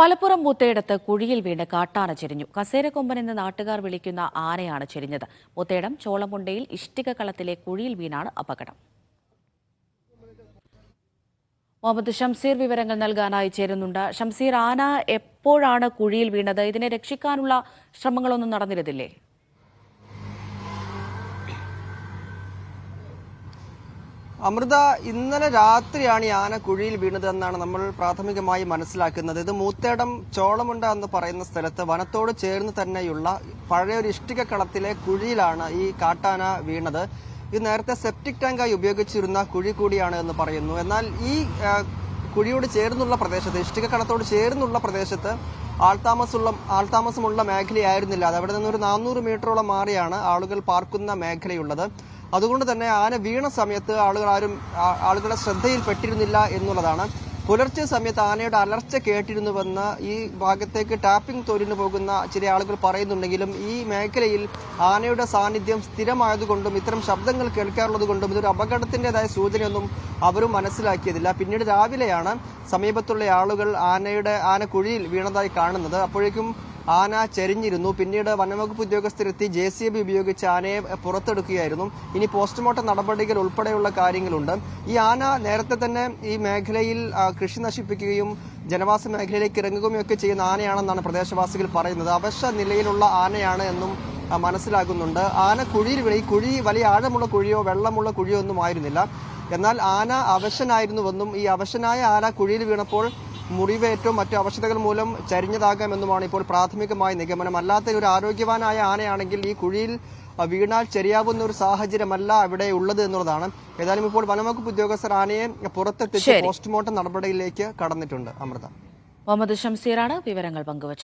മലപ്പുറം മുത്തയിടത്ത് കുഴിയിൽ വീണ് കാട്ടാന ചെരിഞ്ഞു. കസേരക്കൊമ്പൻ എന്ന് നാട്ടുകാർ വിളിക്കുന്ന ആനയാണ് ചെരിഞ്ഞത്. മുത്തേടം ചോളമുണ്ടയിൽ ഇഷ്ടിക കളത്തിലെ കുഴിയിൽ വീണാണ് അപകടം. മുഹമ്മദ് ഷംസീർ വിവരങ്ങൾ നൽകാനായി ചേരുന്നുണ്ട്. ഷംസീർ ആന എപ്പോഴാണ് കുഴിയിൽ വീണത്? ഇതിനെ രക്ഷിക്കാനുള്ള ശ്രമങ്ങളൊന്നും നടന്നിരുന്നില്ലേ? അമൃത ഇന്നലെ രാത്രിയാണ് ഈ ആന കുഴിയിൽ വീണത് എന്നാണ് നമ്മൾ പ്രാഥമികമായി മനസ്സിലാക്കുന്നത്. ഇത് മൂത്തേടം ചോളമുണ്ട എന്ന് പറയുന്ന സ്ഥലത്ത് വനത്തോട് ചേർന്ന് തന്നെയുള്ള പഴയ ഒരു ഇഷ്ടിക കളത്തിലെ കുഴിയിലാണ് ഈ കാട്ടാന വീണത്. ഇത് നേരത്തെ സെപ്റ്റിക് ടാങ്കായി ഉപയോഗിച്ചിരുന്ന കുഴി കൂടിയാണ് എന്ന് പറയുന്നു. എന്നാൽ ഈ കുഴിയോട് ചേർന്നുള്ള പ്രദേശത്ത് ഇഷ്ടിക കളത്തോട് ചേർന്നുള്ള പ്രദേശത്ത് ആൾതാമസമുള്ള ആൾതാമസമുള്ള മേഖലയായിരുന്നില്ല. അത് അവിടെ നിന്നൊരു നാനൂറ് മീറ്ററോളം മാറിയാണ് ആളുകൾ പാർക്കുന്ന മേഖലയുള്ളത്. അതുകൊണ്ട് തന്നെ ആന വീണ സമയത്ത് ആളുകൾ ആരും ആളുകളുടെ ശ്രദ്ധയിൽപ്പെട്ടിരുന്നില്ല എന്നുള്ളതാണ്. പുലർച്ചെ സമയത്ത് ആനയുടെ അലർച്ച കേട്ടിരുന്നുവെന്ന് ഈ ഭാഗത്തേക്ക് ടാപ്പിംഗ് തൊഴിലിന് പോകുന്ന ചില ആളുകൾ പറയുന്നുണ്ടെങ്കിലും ഈ മേഖലയിൽ ആനയുടെ സാന്നിധ്യം സ്ഥിരമായതുകൊണ്ടും ഇത്തരം ശബ്ദങ്ങൾ കേൾക്കാറുള്ളത് കൊണ്ടും ഇതൊരു അപകടത്തിന്റെതായ സൂചനയൊന്നും അവരും മനസ്സിലാക്കിയതില്ല. പിന്നീട് രാവിലെയാണ് സമീപത്തുള്ള ആളുകൾ ആനയുടെ ആന കുഴിയിൽ വീണതായി കാണുന്നത്. അപ്പോഴേക്കും ആന ചെരിഞ്ഞിരുന്നു. പിന്നീട് വനംവകുപ്പ് ഉദ്യോഗസ്ഥരെത്തി ജെ സി ബി ഉപയോഗിച്ച് ആനയെ പുറത്തെടുക്കുകയായിരുന്നു. ഇനി പോസ്റ്റ്മോർട്ടം നടപടികൾ ഉൾപ്പെടെയുള്ള കാര്യങ്ങളുണ്ട്. ഈ ആന നേരത്തെ തന്നെ ഈ മേഖലയിൽ കൃഷി നശിപ്പിക്കുകയും ജനവാസ മേഖലയിലേക്ക് ഇറങ്ങുകയും ഒക്കെ ചെയ്യുന്ന ആനയാണെന്നാണ് പ്രദേശവാസികൾ പറയുന്നത്. അവശ നിലയിലുള്ള ആനയാണ് എന്നും മനസ്സിലാകുന്നുണ്ട്. ആന കുഴിയിൽ വിളി കുഴി വലിയ ആഴമുള്ള കുഴിയോ വെള്ളമുള്ള കുഴിയോ ഒന്നും ആയിരുന്നില്ല. എന്നാൽ ആന അവശനായിരുന്നുവെന്നും ഈ അവശനായ ആന കുഴിയിൽ വീണപ്പോൾ മുറിവേറ്റവും മറ്റു അവശതകൾ മൂലം ചരിഞ്ഞതാകാമെന്നുമാണ് ഇപ്പോൾ പ്രാഥമികമായ നിഗമനം. അല്ലാത്ത ഒരു ആരോഗ്യവാനായ ആനയാണെങ്കിൽ ഈ കുഴിയിൽ വീണാൽ ചെറിയാവുന്ന ഒരു സാഹചര്യമല്ല അവിടെ ഉള്ളത് എന്നുള്ളതാണ്. ഏതായാലും ഇപ്പോൾ വനംവകുപ്പ് ഉദ്യോഗസ്ഥർ ആനയെ പുറത്തെത്തിച്ച്. പോസ്റ്റ്മോർട്ടം നടപടിയിലേക്ക് കടന്നിട്ടുണ്ട്. അമൃത. മുഹമ്മദ് ഷംസീറാണ് വിവരങ്ങൾ പങ്കുവച്ചത്.